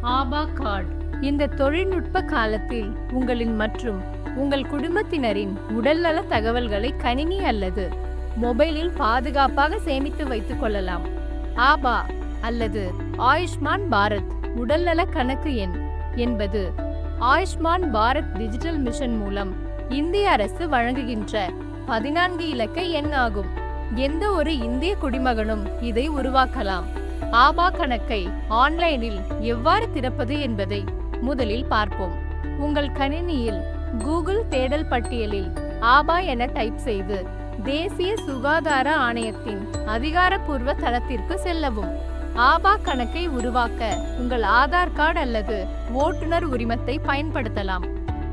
Aba card. இந்த தொழில்நுட்ப காலத்தில் உங்களின் மற்றும் உங்கள் குடும்பத்தினரின் உடல்நல தகவல்களை கணினி அல்லது மொபைலில் பாதுகாப்பாக சேமித்து வைத்துக் கொள்ளலாம். ஆபா அல்லது ஆயுஷ்மான் பாரத் உடல்நல கணக்கு எண் என்பது ஆயுஷ்மான் பாரத் டிஜிட்டல் மிஷன் மூலம் இந்திய அரசு வழங்குகின்ற பதினான்கு இலக்க எண் ஆகும். எந்த ஒரு இந்திய குடிமகனும் இதை உருவாக்கலாம். ஆபா கணக்கை ஆன்லைனில் எவ்வாறு திறப்பது என்பதை முதலில் பார்ப்போம். உங்கள் கணினியில் கூகுள் தேடல் பட்டியலில் ஆபா என டைப் செய்து தேசிய சுகாதார ஆணையத்தின் அதிகாரப்பூர்வ தளத்திற்கு செல்லவும். ஆபா கணக்கை உருவாக்க உங்கள் ஆதார் கார்டு அல்லது ஓட்டுநர் உரிமத்தை பயன்படுத்தலாம்.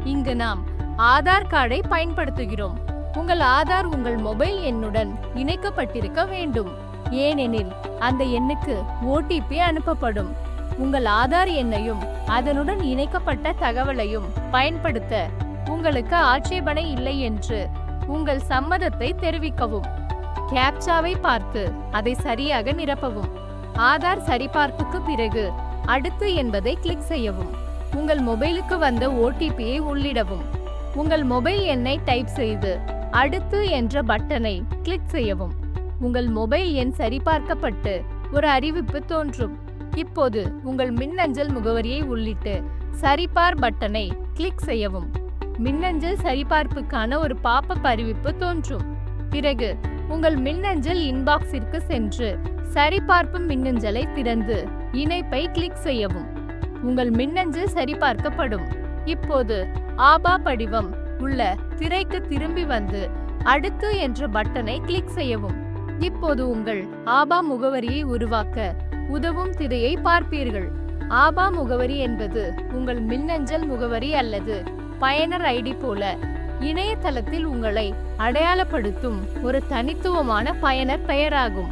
இங்கு நாம் ஆதார் கார்டை பயன்படுத்துகிறோம். உங்கள் ஆதார் உங்கள் மொபைல் எண்ணுடன் இணைக்கப்பட்டிருக்க வேண்டும். ஏனெனில் அந்த எண்ணுக்கு ஓடிபி அனுப்பப்படும். உங்கள் ஆதார் எண்ணையும் அதனுடன் இணைக்கப்பட்ட தகவலையும் பயன்படுத்த உங்களுக்கு ஆட்சேபனை இல்லை என்று உங்கள் சம்மதத்தை தெரிவிக்கவும். கேப்சாவை பார்த்து அதை சரியாக நிரப்பவும். ஆதார் சரிபார்ப்புக்கு பிறகு அடுத்து என்பதை கிளிக் செய்யவும். உங்கள் மொபைலுக்கு வந்த ஓடிபியை உள்ளிடவும். உங்கள் மொபைல் எண்ணை டைப் செய்து அடுத்து என்ற பட்டனை கிளிக் செய்யவும். உங்கள் மொபைல் எண் சரிபார்க்கப்பட்டு ஒரு அறிவிப்பு தோன்றும். இப்போது உங்கள் மின்னஞ்சல் முகவரியை உள்ளிட்டு சரிபார் பட்டனை கிளிக் செய்யவும். மின்னஞ்சல் சரிபார்ப்புக்கான ஒரு பாப்பப் அறிவிப்பு தோன்றும். பிறகு உங்கள் மின்னஞ்சல் இன்பாக்ஸிற்கு சென்று சரிபார்ப்பு மின்னஞ்சலை திறந்து இணைப்பை கிளிக் செய்யவும். உங்கள் மின்னஞ்சல் சரிபார்க்கப்படும். இப்போது ஆபா படிவம் உள்ள திரைக்கு திரும்பி வந்து அடுத்து என்ற பட்டனை கிளிக் செய்யவும். இப்போது உங்கள் ஆபா முகவரியை உருவாக்க உதவும் திரையை பார்ப்பீர்கள். ஆபா முகவரி என்பது உங்கள் மின்னஞ்சல் முகவரி அல்லது பயனர் ஐடி போல இணையதளத்தில் உங்களை அடையாளப்படுத்தும் ஒரு தனித்துவமான பயனர் பெயராகும்.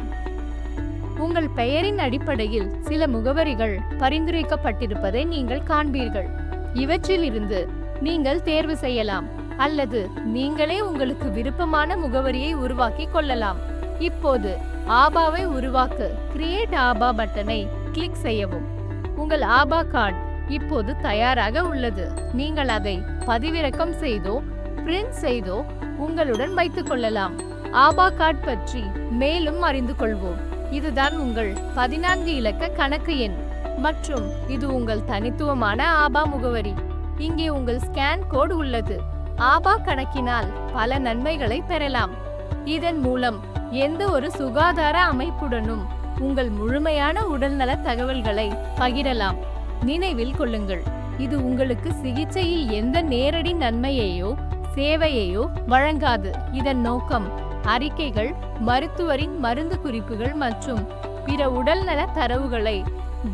உங்கள் பெயரின் அடிப்படையில் சில முகவரிகள் பரிந்துரைக்கப்பட்டிருப்பதை நீங்கள் காண்பீர்கள். இவற்றிலிருந்து நீங்கள் தேர்வு செய்யலாம் அல்லது நீங்களே உங்களுக்கு விருப்பமான முகவரியை உருவாக்கி கொள்ளலாம். இப்போது ஆபாவை உருவாக்க. கிரியேட் ஆபா பட்டனை கிளிக் செய்யவும். உங்கள் ஆபா கார்டு இப்போது தயாராக உள்ளது. நீங்கள் அதை பதிவிறக்கம் செய்தோ பிரிண்ட் செய்தோ உங்களுடன் வைத்துக் கொள்ளலாம். ஆபா கார்டு பற்றி மேலும் அறிந்து கொள்வோம். இதுதான் உங்கள் பதினான்கு இலக்க கணக்கு எண். மற்றும் இது உங்கள் தனித்துவமான ஆபா முகவரி. இங்கே உங்கள் ஸ்கேன் கோடு உள்ளது. ஆபா கணக்கினால் பல நன்மைகளை பெறலாம். இதன் மூலம் எந்த ஒரு சுகாதார அமைப்புடனும் உங்கள் முழுமையான உடல்நல தகவல்களை பகிரலாம். நினைவில் கொள்ளுங்கள் இது உங்களுக்கு சிகிச்சையில் எந்த நேரடி நன்மையையோ சேவையையோ வழங்காது. இதன் நோக்கம் அறிக்கைகள் மருத்துவரின் மருந்து குறிப்புகள் மற்றும் பிற உடல்நல தரவுகளை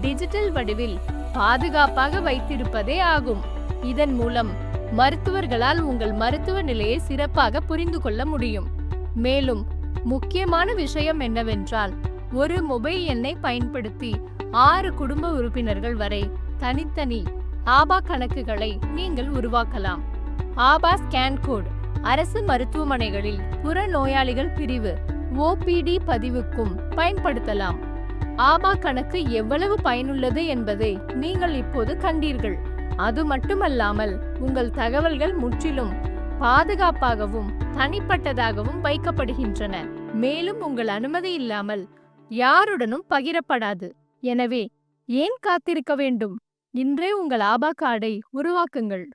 டிஜிட்டல் வடிவில் பாதுகாப்பாக வைத்திருப்பதே ஆகும். இதன் மூலம் மருத்துவர்களால் உங்கள் மருத்துவ நிலையை சிறப்பாக புரிந்து கொள்ள முடியும். மேலும் முக்கியமான விஷயம் என்னவென்றால் ஒரு மொபைல் எண்ணை பயன்படுத்தி ஆறு குடும்ப உறுப்பினர்கள் வரை தனித்தனி ஆபா கணக்குகளை நீங்கள் உருவாக்கலாம். ஆபா ஸ்கேன் கோட் அரசு மருத்துவமனைகளில் புற நோயாளிகள் பிரிவு ஓபிடி பதிவுக்கும் பயன்படுத்தலாம். ஆபா கணக்கு எவ்வளவு பயனுள்ளது என்பதை நீங்கள் இப்போது கண்டீர்கள். அது மட்டுமல்லாமல் உங்கள் தகவல்கள் முற்றிலும் பாதுகாப்பாகவும் தனிப்பட்டதாகவும் வைக்கப்படுகின்றன. மேலும் உங்கள் அனுமதி இல்லாமல் யாருடனும் பகிரப்படாது. எனவே ஏன் காத்திருக்க வேண்டும்? இன்றே உங்கள் ஆபா கார்டை உருவாக்குங்கள்.